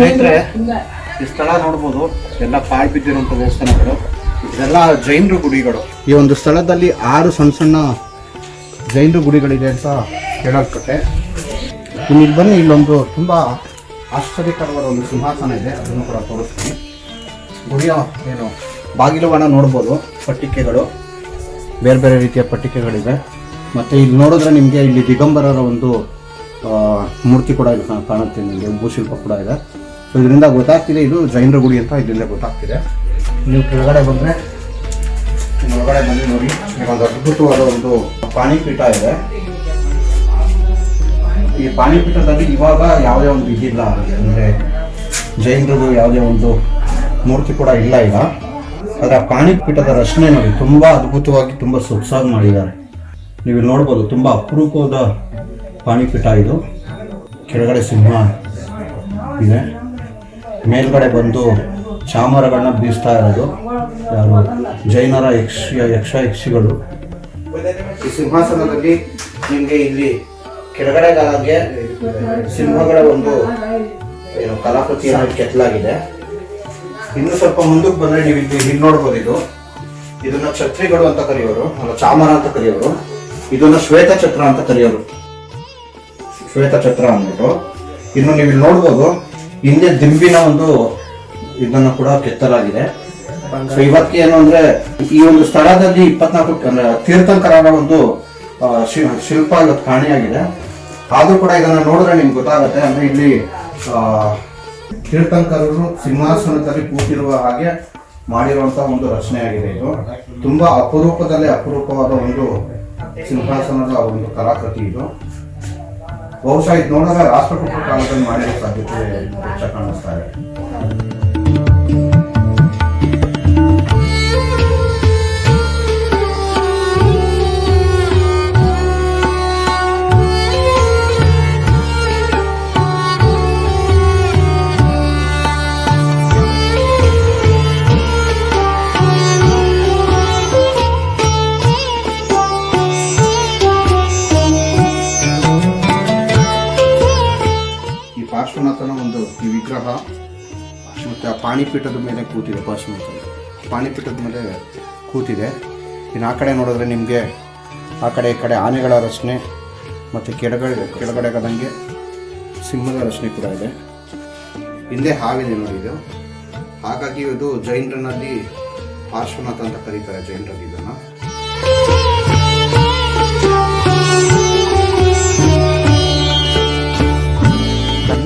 ಸ್ನೇಹಿತರೆ ಈ ಸ್ಥಳ ನೋಡ್ಬೋದು. ಎಲ್ಲ ಪಾಳ್ ಬಿದ್ದಿರುವಂಥ ದೇವಸ್ಥಾನಗಳು. ಇದೆಲ್ಲ ಜೈನರು ಗುಡಿಗಳು. ಈ ಒಂದು ಸ್ಥಳದಲ್ಲಿ ಆರು ಸಣ್ಣ ಸಣ್ಣ ಜೈನರು ಗುಡಿಗಳಿದೆ ಅಂತ ಹೇಳಲ್ಪಟ್ಟೆ. ಇನ್ನು ಇಲ್ಲಿ ಬನ್ನಿ ಇಲ್ಲೊಂದು ತುಂಬ ಆಶ್ಚರ್ಯಕರವಾದ ಒಂದು ಸಿಂಹಾಸನ ಇದೆ. ಅದನ್ನು ಕೂಡ ತೋರಿಸ್ತೀನಿ. ಗುಡಿಯ ಏನು ಬಾಗಿಲುಗಳನ್ನ ನೋಡ್ಬೋದು ಪಟ್ಟಿಕೆಗಳು. ಬೇರೆ ಬೇರೆ ರೀತಿಯ ಪಟ್ಟಿಕೆಗಳಿವೆ. ಮತ್ತು ಇಲ್ಲಿ ನೋಡಿದ್ರೆ ನಿಮಗೆ ಇಲ್ಲಿ ದಿಗಂಬರರ ಒಂದು ಮೂರ್ತಿ ಕೂಡ ಇಲ್ಲಿ ಕಾಣುತ್ತೆ. ನಿಮಗೆ ಭೂಶಿಲ್ಪ ಕೂಡ ಇದೆ. ಸೊ ಇದರಿಂದ ಗೊತ್ತಾಗ್ತಿದೆ, ಇದು ಜೈನರ ಗುಡಿ ಅಂತ ಇದರಿಂದ ಗೊತ್ತಾಗ್ತಿದೆ. ನೀವು ಕೆಳಗಡೆ ಬಂದರೆ ಒಳಗಡೆ ಬಂದು ನೋಡಿ ಒಂದು ಅದ್ಭುತವಾದ ಒಂದು ಪಾಣಿಪೀಠ ಇದೆ. ಈ ಪಾಣಿಪೀಠದಲ್ಲಿ ಇವಾಗ ಯಾವುದೇ ಒಂದು ಇದಿಲ್ಲ ಅಂದರೆ ಜೈನರದು ಯಾವುದೇ ಒಂದು ಮೂರ್ತಿ ಕೂಡ ಇಲ್ಲ ಈಗ. ಆದರೆ ಆ ಪಾಣಿಪೀಠದ ರಚನೆ ನೋಡಿ, ತುಂಬ ಅದ್ಭುತವಾಗಿ ತುಂಬ ಸೊಗಸಾಗಿ ಮಾಡಿದ್ದಾರೆ. ನೀವು ನೋಡ್ಬೋದು, ತುಂಬ ಅಪರೂಪವಾದ ಪಾಣಿಪೀಠ ಇದು. ಕೆಳಗಡೆ ಸಿಂಹ ಇದೆ. ಮೇಲ್ಗಡೆ ಬಂದು ಚಾಮರಗಳನ್ನ ಬೀಸ್ತಾ ಇರೋದು. ಯಾರು? ಜೈನರ ಯಕ್ಷ ಯಕ್ಷ ಯಕ್ಷಿಗಳು. ಈ ಸಿಂಹಾಸನದಲ್ಲಿ ನಿಮಗೆ ಇಲ್ಲಿ ಕೆಳಗಡೆಗಾಗೆ ಸಿಂಹಗಳ ಒಂದು, ಏನು, ಕಲಾಕೃತಿಯನ್ನು ಕೆತ್ತಲಾಗಿದೆ. ಇನ್ನು ಸ್ವಲ್ಪ ಮುಂದಕ್ಕೆ ಬಂದರೆ ನೀವು ಇಲ್ಲಿ ಇಲ್ಲಿ ನೋಡ್ಬೋದು ಇದು. ಇದನ್ನು ಛತ್ರಿಗಳು ಅಂತ ಕರೆಯೋರು, ಅಲ್ಲ ಚಾಮರ ಅಂತ ಕರೆಯೋರು. ಇದನ್ನ ಶ್ವೇತ ಛತ್ರ ಅಂತ ಕರೆಯೋರು. ಶ್ವೇತ ಛತ್ರ ಅಂದ್ಬಿಟ್ಟು. ಇನ್ನು ನೀವು ಇಲ್ಲಿ ನೋಡ್ಬೋದು. ಹಿಂದೆ ದಿಂಬಿನ ಒಂದು ಇದನ್ನ ಕೂಡ ಕೆತ್ತಲಾಗಿದೆ. ಸೊ ಇವತ್ತಿಗೆ ಏನು ಅಂದ್ರೆ ಈ ಒಂದು ಸ್ಥಳದಲ್ಲಿ ಇಪ್ಪತ್ನಾಲ್ಕು, ಅಂದ್ರೆ ತೀರ್ಥಂಕರರ ಒಂದು ಶಿಲ್ಪ ಇವತ್ತು ಕಾಣೆಯಾಗಿದೆ. ಆದ್ರೂ ಕೂಡ ಇದನ್ನ ನೋಡಿದ್ರೆ ನಿಮ್ಗೆ ಗೊತ್ತಾಗುತ್ತೆ. ಅಂದ್ರೆ ಇಲ್ಲಿ ತೀರ್ಥಂಕರರು ಸಿಂಹಾಸನದಲ್ಲಿ ಕೂತಿರುವ ಹಾಗೆ ಮಾಡಿರುವಂತಹ ಒಂದು ರಚನೆಯಾಗಿದೆ ಇದು. ತುಂಬಾ ಅಪರೂಪದಲ್ಲಿ ಅಪರೂಪವಾದ ಒಂದು ಸಿಂಹಾಸನದ ಒಂದು ಕಲಾಕೃತಿ ಇದು. ಬಹುಶಃ ಇದು ನೋಡಿದ್ರೆ ರಾಷ್ಟ್ರಕೂಟರ ಕಾಲದಲ್ಲಿ ಮಾಡಿರೋ ಸಾಧ್ಯತೆ ಹೆಚ್ಚ ಕಾಣಿಸ್ತಾ ಇದೆ ಪಾರ್ಶ್ವನಾಥನ ಒಂದು ಈ ವಿಗ್ರಹ, ಮತ್ತು ಆ ಪಾಣಿಪೀಠದ ಮೇಲೆ ಕೂತಿದೆ ಪಾರ್ಶ್ವನಾಥ ಪಾಣಿಪೀಠದ ಮೇಲೆ ಕೂತಿದೆ. ಇನ್ನು ಆ ಕಡೆ ನೋಡಿದ್ರೆ ನಿಮಗೆ ಆ ಕಡೆ ಈ ಕಡೆ ಆನೆಗಳ ರಚನೆ ಮತ್ತು ಕೆಳಗಡೆ ಕೆಳಗಡೆಗದಂಗೆ ಸಿಂಹದ ರಚನೆ ಕೂಡ ಇದೆ. ಹಿಂದೆ ಹಾವಿದೆ ನೋಡಿ ಇದು. ಹಾಗಾಗಿ ಇದು ಜೈನರನಲ್ಲಿ ಪಾರ್ಶ್ವನಾಥ ಅಂತ ಕರೀತಾರೆ, ಜೈನರಲ್ಲಿ ಇದನ್ನು.